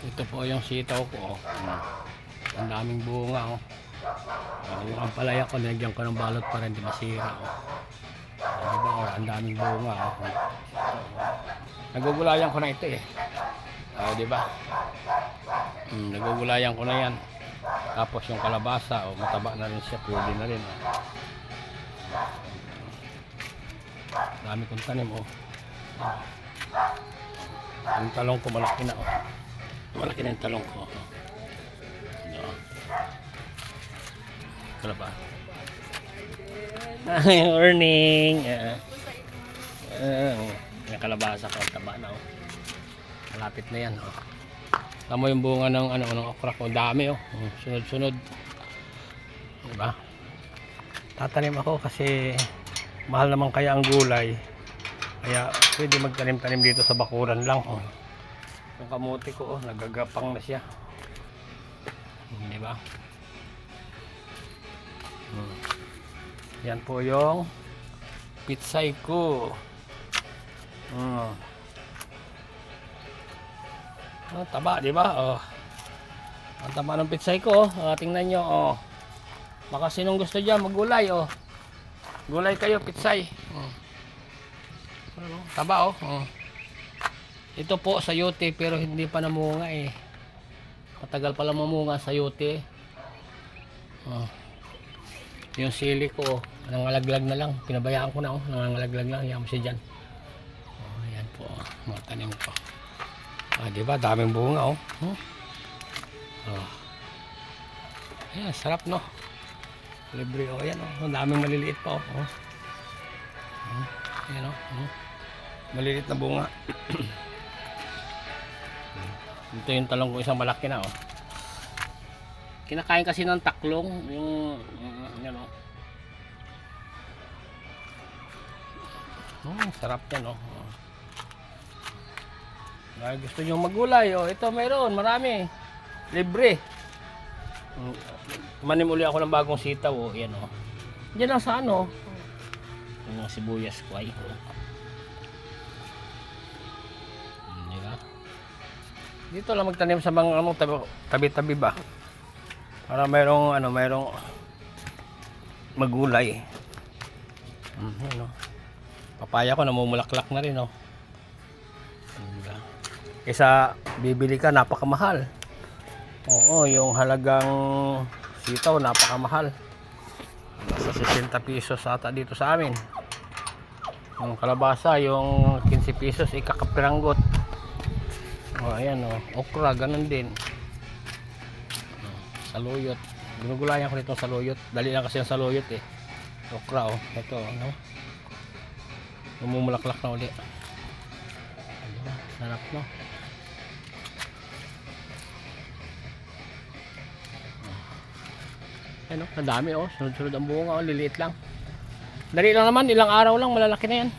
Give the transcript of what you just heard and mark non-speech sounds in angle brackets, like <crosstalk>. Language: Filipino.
Ito po yung sitaw ko. Oh. Ang daming bunga. Oh. Oh, yung ampalaya ko, nilagyan ko ng balot para hindi masira. Oh. Oh, diba? Oh, ang daming bunga. Oh. Nagugulayan ko na ito eh. Oh, di ba? Hmm, nagugulayan ko na yan. Tapos yung kalabasa, oh, mataba na rin siya, pwede na rin. Oh. Dami kong tanim, oh. Yung talong ko malaki na, oh. Malaki na yung talong ko. <laughs> oh. Ano? Wala ba? Ay, morning! Uh, uh, yung kalabasa ko, taba na, oh. Malapit na yan, oh. Tama yung bunga ng ano ng okra ko, dami oh. Mm, Sunod-sunod. Diba? Tatanim ako kasi mahal naman kaya ang gulay. Kaya pwede magtanim-tanim dito sa bakuran lang oh. Yung kamuti ko oh, nagagapang na siya. Di ba? Hmm. Yan po yung pitsay ko. Hmm. Oh, taba, di ba? Oh. Ang taba ng pitsay ko, oh. Ah, tingnan nyo, oh. Baka sinong gusto dyan, maggulay, oh. Gulay kayo, pitsay. Oh. Taba, oh. oh. Ito po sa yote, pero hindi pa namunga, eh. Matagal pa lang mamunga sa yote. Oh. Yung sili ko, oh. nangalaglag na lang. Pinabayaan ko na, oh. Nangalaglag lang. Yan siya dyan. Oh, yan po, oh. Mga tanim ko. Ah, di ba? Daming bunga, oh. Hmm? Oh. Ayan, sarap, no? Libre, oh. Ayan, oh. Ang daming maliliit pa, oh. oh. Hmm. Ayan, oh. Hmm. Maliliit na bunga. <clears throat> Ito yung talong isang malaki na, oh. Kinakain kasi ng taklong, yung, mm, yan, oh. Hmm, sarap yan, oh. oh. Ay, gusto nyo magulay, oh, ito mayroon, marami. Libre. Mm, Manim uli ako ng bagong sitaw, oh, yan, oh. Diyan lang sa ano, yung sibuyas ko ay, oh. Dito lang magtanim sa mga ano, tabi- tabi-tabi ba? Para mayroong, ano, mayroong magulay. Mm, yan, oh. Papaya ko namumulaklak na rin, oh. Diba? Kaysa bibili ka, napakamahal. Oo, yung halagang sitaw, napakamahal. Nasa 60 pesos ata dito sa amin. Yung kalabasa, yung 15 pesos, ikakapiranggot. O, ayan o. Okra, ganun din. O, saluyot. Ginugulayan ko nitong saluyot. Dali lang kasi ang saluyot eh. Okra o. Ito, ano? Lumumulaklak na uli. Sarap no? Ano, ang dami oh. Sunod-sunod ang bunga oh. Liliit lang. Dali lang naman, ilang araw lang, malalaki na yan.